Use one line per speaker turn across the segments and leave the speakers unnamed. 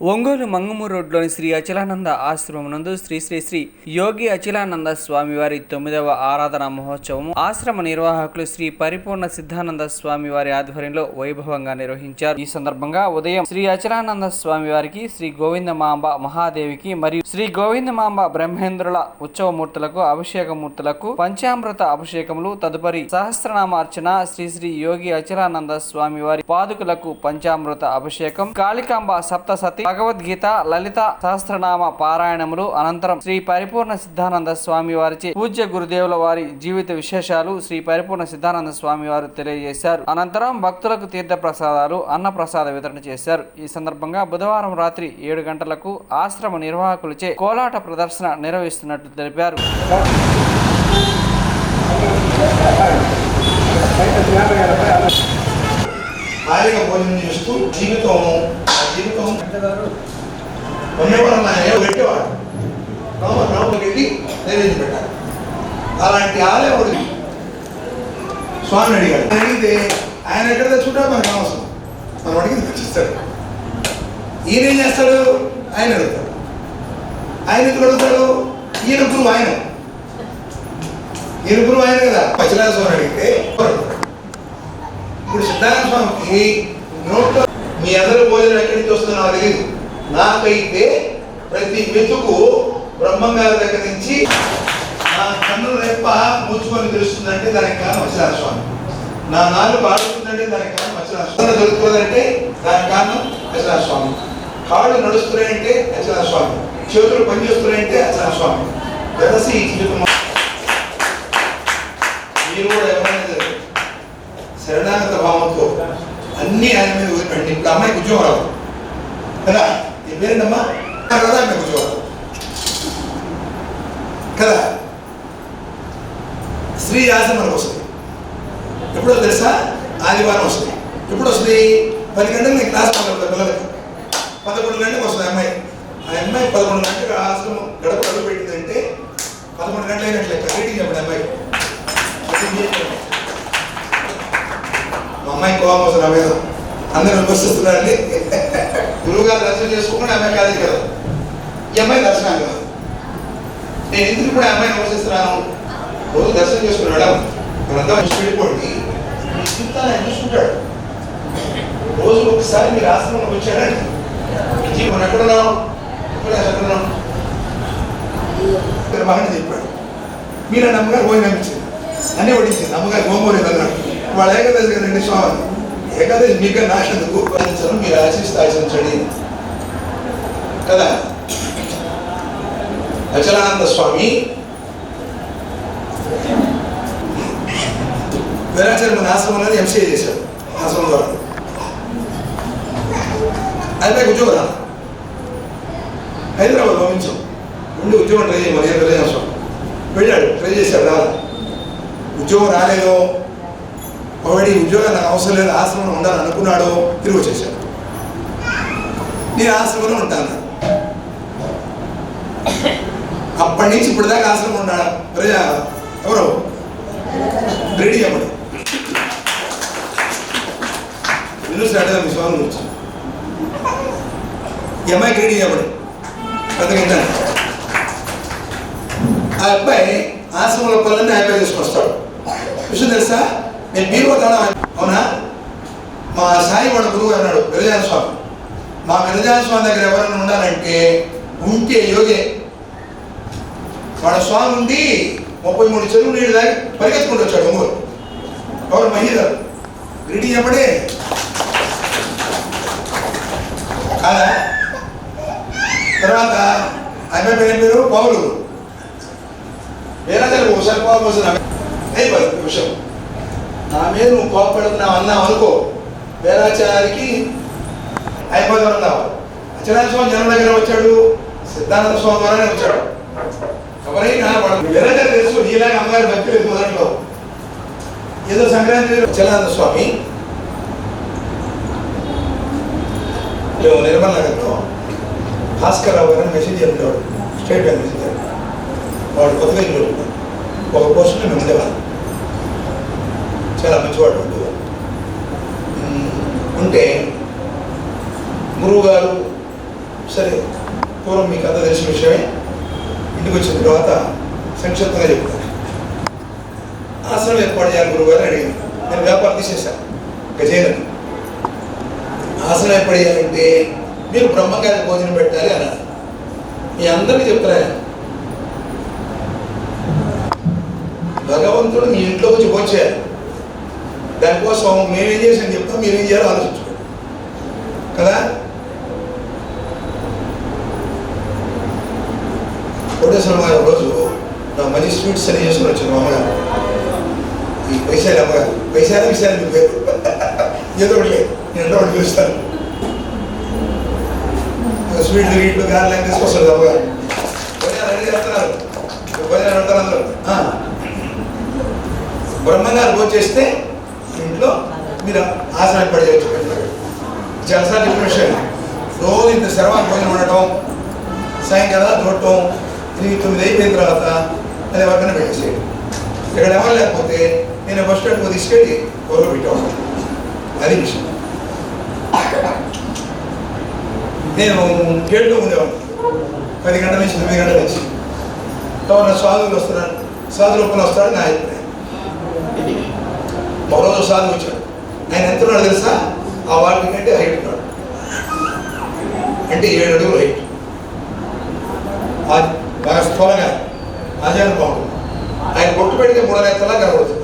ఒంగోలు మంగమూరు రోడ్లోని శ్రీ అచలానంద ఆశ్రమం నందు శ్రీ శ్రీ శ్రీ యోగి అచలానంద స్వామివారి తొమ్మిదవ ఆరాధన మహోత్సవం ఆశ్రమ నిర్వాహకులు శ్రీ పరిపూర్ణ సిద్ధానంద స్వామి వారి ఆధ్వర్యంలో వైభవంగా నిర్వహించారు. ఈ సందర్భంగా ఉదయం శ్రీ అచలానంద స్వామి వారికి శ్రీ గోవిందమాంబ మహాదేవికి మరియు శ్రీ గోవిందమాంబ బ్రహ్మేంద్రుల ఉత్సవమూర్తులకు అభిషేక మూర్తులకు పంచామృత అభిషేకములు తదుపరి సహస్రనామార్చన శ్రీ శ్రీ యోగి అచలానంద స్వామి వారి పాదుకులకు పంచామృత అభిషేకం కాళికాంబ సప్తసతి భగవద్గీత లలిత సహస్రనామ పారాయణములు అనంతరం శ్రీ పరిపూర్ణ సిద్ధానంద స్వామి వారిచే పూజ్య గురుదేవుల వారి జీవిత విశేషాలు శ్రీ పరిపూర్ణ సిద్ధానంద స్వామి వారు తెలియజేశారు. అనంతరం భక్తులకు తీర్థ ప్రసాదాలు అన్న ప్రసాద వితరణ చేశారు. ఈ సందర్భంగా బుధవారం రాత్రి ఏడు గంటలకు ఆశ్రమ నిర్వాహకులచే కోలాట ప్రదర్శన నిర్వహిస్తున్నట్లు తెలిపారు.
భోజనం చేస్తూ జీవితం ఆ జీవితం ఉన్నవాడు నా పెట్టేవాడు రామ రాముడికి వెళ్ళి నైవేద్యం పెట్టాలి. అలాంటి ఆలయముడు స్వామిని అడిగాడు. అడిగితే ఆయన ఎక్కడ తెచ్చుకుంటాడో మనకు అవసరం? మనం అడిగింది తెచ్చిస్తాడు. ఈయన ఏం చేస్తాడు? ఆయన అడుగుతాడు. ఆయన ఎందుకు అడుగుతాడు? ఈయన గురువు ఆయన. ఈయన గురువు ఆయన కదా. పచ్చిరాజ స్వామి అడిగితే ఇప్పుడు సిద్ధార్థ స్వామికి నోట్లో మీ అందరూ భోజనం ఎక్కడి నుంచి వస్తుందో నాకు తెలియదు నాకైతే ప్రతి వెతుకు బ్రహ్మంగారి దగ్గర నుంచి నా కన్ను రెప్ప మూచుకొని తెలుస్తుందంటే దానికి కారణం వచ్చిన స్వామి నా నాలుగు ఆడుతుందంటే దానికి కారణం వచ్చిన స్వామి దొరుకుతుందంటే దానికి కారణం వచ్చిరాజ స్వామి కాళ్ళు నడుస్తున్నాయంటే వచ్చిరాజ స్వామి చేతులు పనిచేస్తున్నాయంటే వచ్చిరాజ స్వామి వెరసి జీవితం. మీరు కూడా ఎవరైనా సరే శరణాగత భావంతో అన్ని ఆయన మీద వదిలిపెట్టి ఇప్పుడు అమ్మాయికి ఉద్యోగం రావు కదా? పేరేంటమ్మా నాకు కదా అమ్మాయికి ఉద్యోగం కదా స్త్రీ యాస మనకు వస్తుంది. ఎప్పుడో తెలుసా? ఆదివారం వస్తుంది. ఎప్పుడు వస్తుంది? పది గంటలకు నీకు క్లాస్ మాట్లాడుతుంది పిల్లలకి. పదకొండు గంటలకు వస్తుంది అమ్మాయి. ఆ అమ్మాయి పదకొండు గంటలకు ఆశ్రమం గడప అడుగు పెట్టిందంటే పదకొండు గంటలు అయినట్లే మీటింగ్ చెప్పండి అమ్మాయి మీటింగ్ మా అమ్మాయి కోపం వస్తుంది నా మీద. అందరూ విమర్శిస్తున్నారండి గురువు గారు దర్శనం చేసుకోకుండా అమ్మాయి కాదు కదా ఈ అమ్మాయి దర్శనం కదా నేను ఎందుకు కూడా అమ్మాయిని విమర్శిస్తున్నాను రోజు దర్శనం చేసుకుని మేడం మనంతా వెళ్ళిపోండి. మీ జీవితాన్ని ఆయన చూసుకుంటాడు. రోజు ఒకసారి మీరు ఆశ్రమంలోకి వచ్చాడండి మీ జీవనం ఎక్కడున్నావు ఎక్కడ ఎక్కడున్నావు ఇక్కడ బాగానే చెప్పాడు మీరు నమ్మగారు పోయి నమ్మించింది అన్నీ వడ్డించింది అమ్మగారు గోమూరి అన్నాడు వాళ్ళ ఏకదశ కదండి స్వామి ఏకాదశి మీకు నాశనందుకు ఆచరించడం మీరు ఆచరిస్తే ఆశించండి కదా? అచలానంద స్వామి. వీరాచార్య మన ఆశ్రమంలో ఎంసీఏ చేశాడు ఆశ్రమం ద్వారా. అయితే ఉద్యోగం రా హైదరాబాద్ పంపించాం. ఉండి ఉద్యోగం ట్రై చేయమని వీరాచార్య స్వామి వెళ్ళాడు ట్రై చేశాడు రా ఉద్యోగం రాలేదో. ఒకటి ఉద్యోగం నాకు అవసరం లేదు ఆశ్రమంలో ఉండాలని అనుకున్నాడో తిరిగి వచ్చేసాడు. నేను ఆశ్రమంలో ఉంటాను. అప్పటి నుంచి ఇప్పుడు దాకా ఆశ్రమం ఉన్నాడా? ప్రజా ఎవరు? రెడీ అవ్వడు. యూనివర్సిటీ మీ స్వామి వచ్చి. ఈ అమ్మాయికి రెడీ అవ్వడు. పెద్దగా ఆ అబ్బాయి ఆశ్రమంలో పనులన్నీ అయిపోయి తీసుకొస్తాడు. విషయం తెలుసా? నేను మీరు తాళం అవునా? మా సాయి వాడు గురువు అన్నాడు విరజాన స్వామి. మా విరజాన స్వామి దగ్గర ఎవరైనా ఉండాలంటే ఉంటే యోగే. వాడ స్వామి ఉండి ముప్పై మూడు చెరువు నీళ్ళు దాగి పరిగెత్తుకుంటూ వచ్చాడు ఒంగోలు. ఎవరు? మహిళలు గ్రీటింగ్ చెప్పడే కాదా? తర్వాత అబ్బాయి పేరు ఏం పేరు? పౌలు. వేరే ఒకసారి కోపం అయిపోయింది. విషయం. నా మీద నువ్వు కోపడుతున్నావు అన్నావు అనుకో. వేరాచారికి అయిపోతావు అన్నావు అచనాథ స్వామి జనం దగ్గర వచ్చాడు. సిద్ధానంద స్వామి ద్వారానే వచ్చాడు. ఎవరైనా వాడు వేరాచారి తెలుసు నీలాగా అమ్మగారి భక్తి లేదు మొదట్లో? ఏదో సంక్రాంతి అచలానంద స్వామి. నిర్మల్ నగర్లో భాస్కర్ రావు గారు మెసేజ్ చెప్పేవాడు స్టేట్ బ్యాంక్ మెసేజ్ వాడు కొత్తగా ఒక పోస్టులో మేము ఉండేవాళ్ళం. చాలా మంచివాడు వాడు ఉంటే గురువు గారు సరే పూర్వం మీకు అంతా తెలిసిన విషయమే. ఇంటికి వచ్చిన తర్వాత సంక్షిప్తంగా చెప్తాను. ఆశ్రమం ఏర్పాటు చేయాలి గురువు గారు అడిగింది నేను వ్యాపారం తీసేశాను గజేనని ఆసనం ఏర్పాటు చేయాలంటే మీరు బ్రహ్మగారి భోజనం పెట్టాలి అన్నారు. మీ అందరికీ చెప్తారా భగవంతుడు మీ ఇంట్లోకి వచ్చి పోచారు దానికోసం మేమేం చేసాం చెప్తాం మీరేం చేయాలో ఆలోచించుకోండి. కదా? కోటేశ్వర గారు రోజు నా మంచి స్వీట్స్ అని చేసుకుని వచ్చాను మా అమ్మగారు ఈ వైశాలి అమ్మగారు వైశాలి విశాలి మీ పేరు ఏదో ఒకటి లేదు. నేను ఎంతో ఒకటి పిలుస్తాను స్వీట్లు గీట్లు గారెలు అని తీసుకొస్తారు అమ్మగారు భోజనాలు అన్ని చేస్తున్నారు. భోజనాలు పెడతారు అందరూ. బ్రహ్మంగారు భోజనం చేస్తే ఇంట్లో మీరు ఆసనం పడేయచ్చు జలసా డిప్రెషన్ రోజు ఇంత శర్వాన్ని భోజనం ఉండటం సాయంకాలం చూడటం ఎనిమిది తొమ్మిది అయిపోయిన తర్వాత అది ఎవరికైనా పెట్టేసేయండి ఇక్కడ ఎవరు లేకపోతే నేను బస్ స్టాండ్కి తీసుకెళ్ళి ఊళ్ళో పెట్టాను అది విషయం నేను గేట్లో ఉండేవాడిని. పది గంటల నుంచి తొమ్మిది గంటల నుంచి. ఎవరైనా సాధువులు వస్తున్నాను సాధువులు ఒక్కరు వస్తాడు నా అభిప్రాయం ఒక రోజు వచ్చాడు. ఆయన ఎంత ఉన్నాడు తెలుసా? ఆ వాటి కంటే హైట్ ఉన్నాడు. అంటే ఏడు అడుగులు హైట్. బాగా స్థూలంగా ఆచారం బాగుంటుంది ఆయన బొట్టు పెడితే మూడు నెలలా కనబడుతుంది.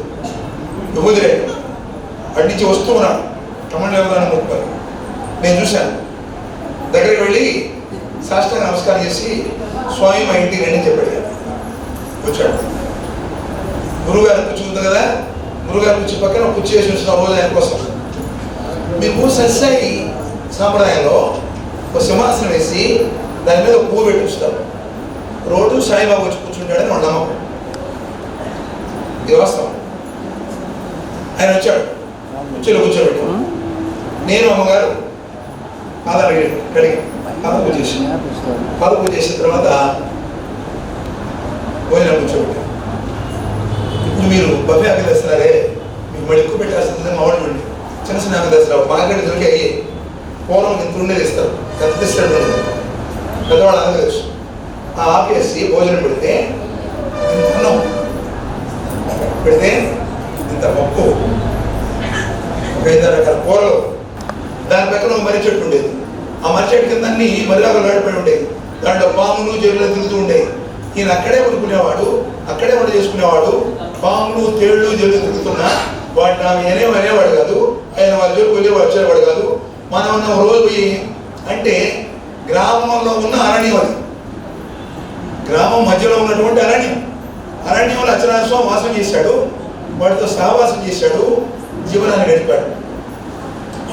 విభూదిరే అటు నుంచి వస్తూ ఉన్నాడు. తమిళ యోగాన్ని ముట్టుకొని నేను చూశాను. దగ్గరికి వెళ్ళి సాష్టాంగ నమస్కారం చేసి స్వామి మా ఇంటికి రండి అని చెప్పాడు. వచ్చాడు. గురువు గారు కూర్చుంది కదా? గురువుగారు కుర్చీ పక్కన ఒక కుర్చీ వేసి ఉంచిన రోజు ఆయన కోసం మీకు సాంప్రదాయంలో ఒక సింహాసనం వేసి దాని మీద ఒక పువ్వు పెట్టి ఉంచుతారు రోజు సాయిబాబా వచ్చి కూర్చుంటాడని వాళ్ళ నమ్మకం ఇది వాస్తవం. ఆయన వచ్చాడు. కుర్చీలో కూర్చోబెట్టు నేను అమ్మగారు పాదాలు కడిగాను కడిగాను పాద పూజ చేసి పాద పూజ చేసిన తర్వాత భోజనం కూర్చోబెట్టాను ఇప్పుడు మీరు బఫే ఆకలి వేస్తున్నారే మీకు మళ్ళీ ఎక్కువ పెట్టాల్సింది మా చిన్న చిన్న ఆకలి తెస్తారు మార్కెట్ దొరికి అయ్యి పూర్వం ఇంత ఉండేది ఇస్తారు పెద్ద ఇస్తాడు పెద్దవాళ్ళు అందరూ తెలుసు. ఆ ఆపేసి భోజనం పెడితే ఇంత అన్నం పెడితే ఇంత పప్పు ఒక ఐదు రకాల కూరలు. దాని పక్కన ఒక మర్రి చెట్టు ఉండేది. ఆ మర్రి చెట్టు కింద అన్ని మర్రిలాగా పడి ఉండేది దాంట్లో పాములు జల్లులు తిరుగుతూ ఉండేవి. ఈయన అక్కడే పడుకునేవాడు అక్కడే వంట చేసుకునేవాడు పాములు తేళ్ళు జల్లు తిరుగుతున్నా వాటి ఆమె ఏనేం అనేవాడు కాదు. ఆయన వాళ్ళ జోలికి వెళ్ళి వచ్చేవాడు కాదు. మనం ఉన్న ఒక రోజు పోయి అంటే గ్రామంలో ఉన్న అరణ్యం అది. గ్రామం మధ్యలో ఉన్నటువంటి అరణ్యం. అరణ్యంలో అచ్చనాథ వాసం చేశాడు. వాటితో సహవాసం చేశాడు. జీవనాన్ని గడిపాడు.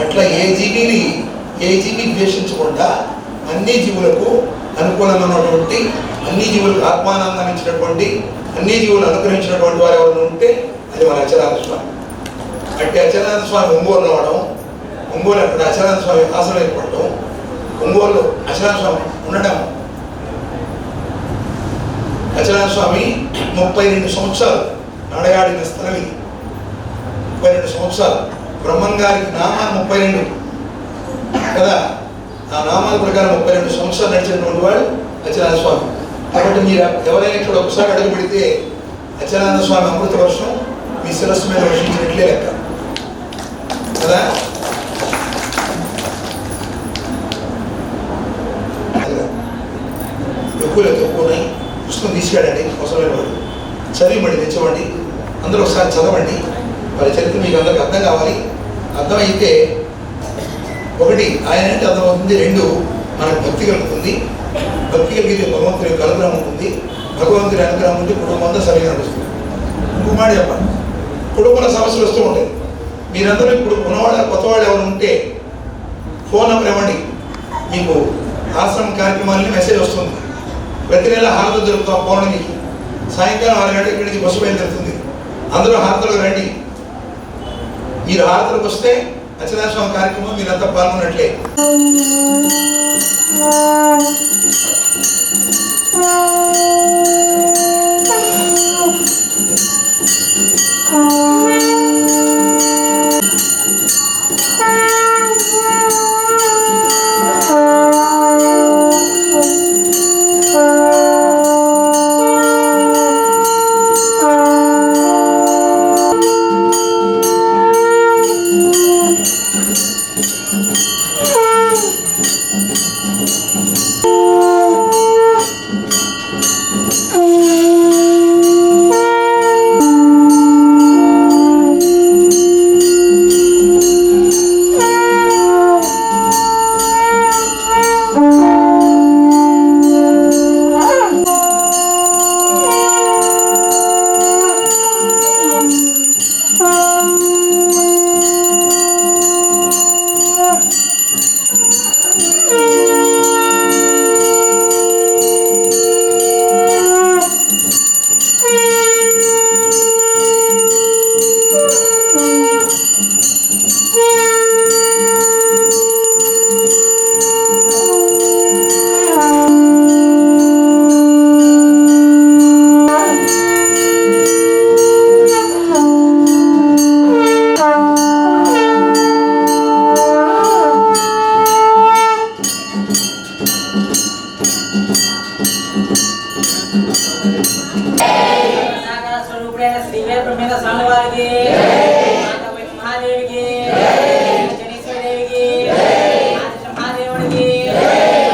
అట్లా ఏ జీవిని ఏ జీవిని ద్వేషించకుండా అన్ని జీవులకు అనుకూలంగా ఉన్నటువంటి అన్ని జీవులకు ఆత్మానందాన్ని ఇచ్చినటువంటి అన్ని జీవులు అనుగ్రహించినటువంటి వారు ఎవరైనా ఉంటే అది మన అచ్చరాంత స్వామి. అంటే అచ్చరాంత స్వామి ఒంగోలు రావడం ఒంగోలు అక్కడ అచ్చరాంత స్వామి ఆసనం ఏర్పడటం ఒంగోలు అచ్చరాంత స్వామి ఉండడం. అచ్చరాంత స్వామి ముప్పై రెండు సంవత్సరాలు నడగాడిన స్థలం ఇది. ముప్పై రెండు సంవత్సరాలు. బ్రహ్మం గారికి నామాలు ముప్పై రెండు. కదా? ఆ నామాల ప్రకారం ముప్పై రెండు సంవత్సరాలు నడిచినటువంటి వాడు అచ్చరాంత స్వామి. కాబట్టి మీరు ఎవరైనా ఇక్కడ ఒకసారి అడుగు పెడితే అచనానంద స్వామి అమృత వర్షం మీ శిరస్సు మీద వర్షించినట్లే లెక్క. కదా? ఎక్కువ లేదు ఉన్నాయి పుస్తకం తీసుకెళ్ళండి అవసరమైన వాడు చదివండి తెచ్చవండి అందరూ ఒకసారి చదవండి. వారి చరిత్ర మీకు అందరికి అర్థం కావాలి. అర్థమైతే ఒకటి ఆయన అంటే అర్థమవుతుంది రెండు మనకు భక్తి కలుగుతుంది. భగవంతుని యొక్క అనుగ్రహం ఉంటుంది భగవంతుని అనుగ్రహం ఉంటే కుటుంబం అంతా సరిగా నడుస్తుంది. ఇంకో మాట చెప్పండి కుటుంబంలో సమస్యలు వస్తూ ఉంటాయి. మీరందరూ ఇప్పుడు ఉన్నవాళ్ళ కొత్త వాళ్ళు ఎవరు ఉంటే ఫోన్ నెంబర్ ఇవ్వండి. మీకు ఆశ్రమం కార్యక్రమాలని మెసేజ్ వస్తుంది. ప్రతి నెల హారత జరుగుతాం పౌర్ణమికి. సాయంకాలం ఆరు గంటల ఇక్కడి నుంచి బస్సు బయలుదేరుతుంది. అందరూ హారతలకు రండి. మీరు హారతలకు వస్తే అచ్చనా కార్యక్రమం మీరంతా పాల్గొన్నట్లే.
Thank you. వీర బ్రహ్మేంద్ర స్వామి వారికి మాతాపతి మహాదేవికి శనీశ్వర దేవికి ఆదిత్య మహాదేవుడికి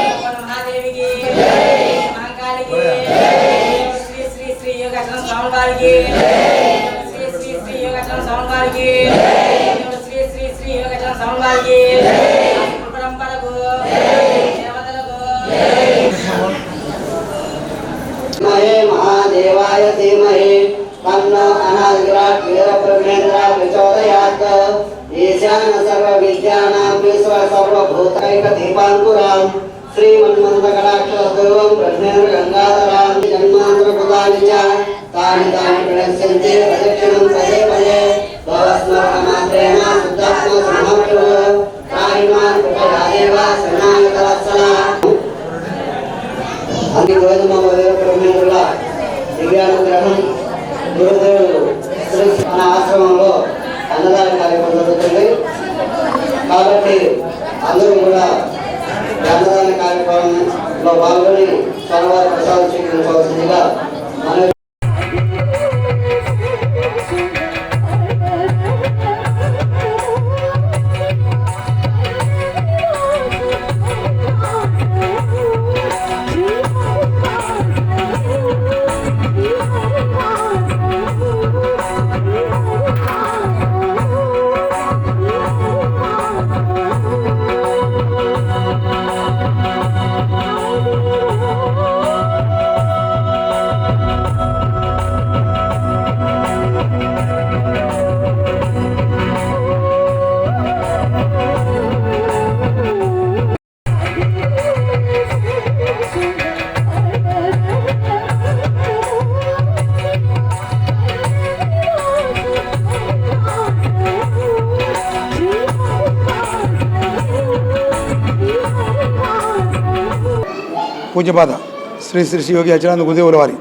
అప్పన్న మహాదేవికి మహాకాళికి శ్రీ శ్రీ శ్రీ యోగాచరణ స్వామి వారికి శ్రీ శ్రీ శ్రీ యోగాచరణ స్వామి వారికి శ్రీ శ్రీ శ్రీ యోగాచరణ స్వామి వారికి పరంపరకు దేవతలకు
తన్నో అనాదిరా దేవ బ్రహ్మేంద్ర ప్రచోదయాత్. ఈశాన సర్వ విద్యానాం విశ్వ సర్వభూతైక దీపాంకురాం శ్రీమన్మంత కటాక్షోద్భవం బ్రహ్మేంద్ర గంగాధరాం. జన్మాంధ్ర పుతాని చ తాని తాని ప్రణశ్యంతే ప్రదక్షిణం పదే పదే. భవస్మరణ మాత్రేణ శుద్ధాత్మ సమహృ దివ్యానుగ్రహం. ఆశ్రమంలో అన్నదాన కార్యక్రమం జరుగుతుంది. కాబట్టి అందరూ కూడా అన్నదాన కార్యక్రమంలో పాల్గొని స్వామివారి ప్రసాదం స్వీకరించవలసిందిగా
పూజ్యపాద శ్రీ శ్రీ శ్రీ యోగి అచలానంద గురుదేవుల వారి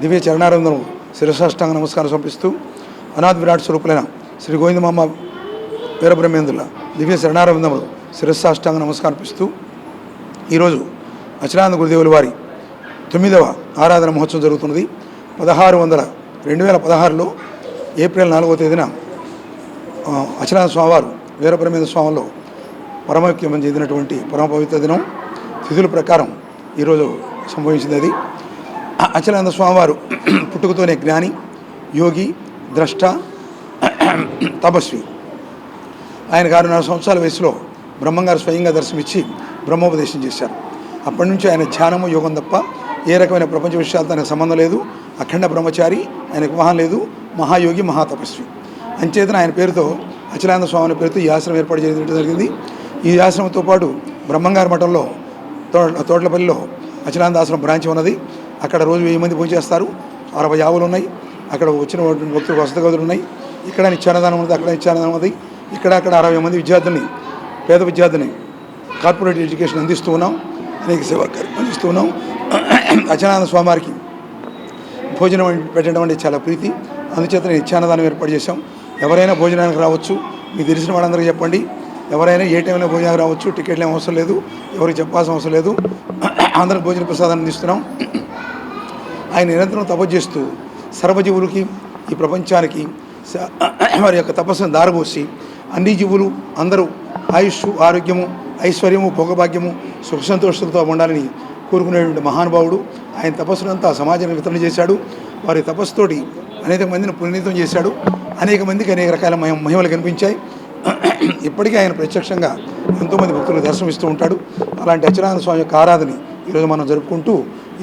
దివ్య చరణారంధం శిరసాష్టాంగ నమస్కారం సమర్పిస్తూ అనాథ్ విరాట్ స్వరూపులైన శ్రీ గోవిందమామ వీరబ్రహ్మేంద్రుల దివ్య శరణారంధములు శిరసాష్టాంగ అర్పిస్తూ ఈరోజు అచలానంద గురుదేవుల వారి తొమ్మిదవ ఆరాధన మహోత్సవం జరుగుతున్నది. పదహారు వందల రెండు వేల పదహారులో ఏప్రిల్ నాలుగవ తేదీన ఆ, అచలానంద స్వామివారు వీరబ్రహ్మేంద్ర స్వామిలో పరమక్యమం చెందినటువంటి పరమ పవిత్ర దినం. తిథుల ప్రకారం ఈరోజు సంభవించింది అది అచలానంద స్వామివారు పుట్టుకతోనే జ్ఞాని యోగి ద్రష్ట తపస్వి. ఆయన ఆరున్నర సంవత్సరాల వయసులో బ్రహ్మంగారు స్వయంగా దర్శనమిచ్చి బ్రహ్మోపదేశం చేశారు. అప్పటి నుంచి ఆయన ధ్యానము యోగం తప్ప ఏ రకమైన ప్రపంచ విషయాలతో ఆయనకు సంబంధం లేదు. అఖండ బ్రహ్మచారి ఆయనకు వాహనం లేదు. మహాయోగి మహాతపస్వి. అంచేతన ఆయన పేరుతో అచలానంద స్వామి పేరుతో ఈ ఆశ్రమం ఏర్పాటు చేయడం జరిగింది. ఈ ఆశ్రమంతో పాటు బ్రహ్మంగారి మఠంలో తోటలపల్లిలో అచలానంద బ్రాంచ్ ఉన్నది. అక్కడ రోజు వెయ్యి మంది పూజ చేస్తారు. అరవై ఆవులు ఉన్నాయి. అక్కడ వచ్చిన భక్తులు వసతి గదులు ఉన్నాయి. ఇక్కడ నిత్యానదానం ఉంది అక్కడ నిత్యానదానం ఉంది ఇక్కడ అక్కడ అరవై మంది విద్యార్థుల్ని పేద విద్యార్థిని కార్పొరేట్ ఎడ్యుకేషన్ అందిస్తూ ఉన్నాం. అనేక సేవా కార్యక్రమం అందిస్తూ ఉన్నాం. అచనానంద స్వామివారికి భోజనం పెట్టడం అంటే చాలా ప్రీతి. అందుచేత నేను నిత్యాన్నదానం ఏర్పాటు చేశాం. ఎవరైనా భోజనానికి రావచ్చు. మీకు తెలిసిన వాళ్ళందరికీ చెప్పండి. ఎవరైనా ఏ టైంలో భోజనానికి రావచ్చు టికెట్లు ఏం అవసరం లేదు ఎవరికి చెప్పాల్సిన అవసరం లేదు. అందరికి భోజన ప్రసాదాన్ని అందిస్తున్నాం. ఆయన నిరంతరం తపస్సు చేస్తూ సర్వజీవులకి ఈ ప్రపంచానికి వారి యొక్క తపస్సును దారబోసి అన్ని జీవులు అందరూ ఆయుష్ ఆరోగ్యము ఐశ్వర్యము భోగభాగ్యము సుఖ సంతోషాలతో ఉండాలని కోరుకునేటువంటి మహానుభావుడు. ఆయన తపస్సునంతా సమాజానికి వితరణ చేశాడు. వారి తపస్సుతోటి అనేక మందిని పునీతం చేశాడు. అనేక మందికి అనేక రకాల మహిమలు కనిపించాయి. ఇప్పటికీ ఆయన ప్రత్యక్షంగా ఎంతోమంది భక్తులకు దర్శనమిస్తూ ఉంటాడు. అలాంటి అచ్యుతానంద స్వామి యొక్క ఆరాధన ఈరోజు మనం జరుపుకుంటూ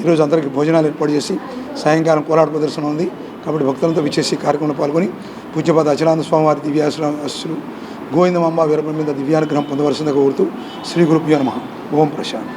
ఈరోజు అందరికీ భోజనాలు ఏర్పాటు చేసి సాయంకాలం కోలాట ప్రదర్శన ఉంది. కాబట్టి భక్తులతో విచ్చేసి కార్యక్రమంలో పాల్గొని పూజ్యపాద అచలానంద స్వామి వారి దివ్యాశ్రమ గోవిందమ్మ వీరబ్రహ్మేంద్ర దివ్యానుగ్రహం పొందవలసిందిగా కోరుతూ శ్రీ గురుభ్యో నమ. ఓం ప్రశాంత్.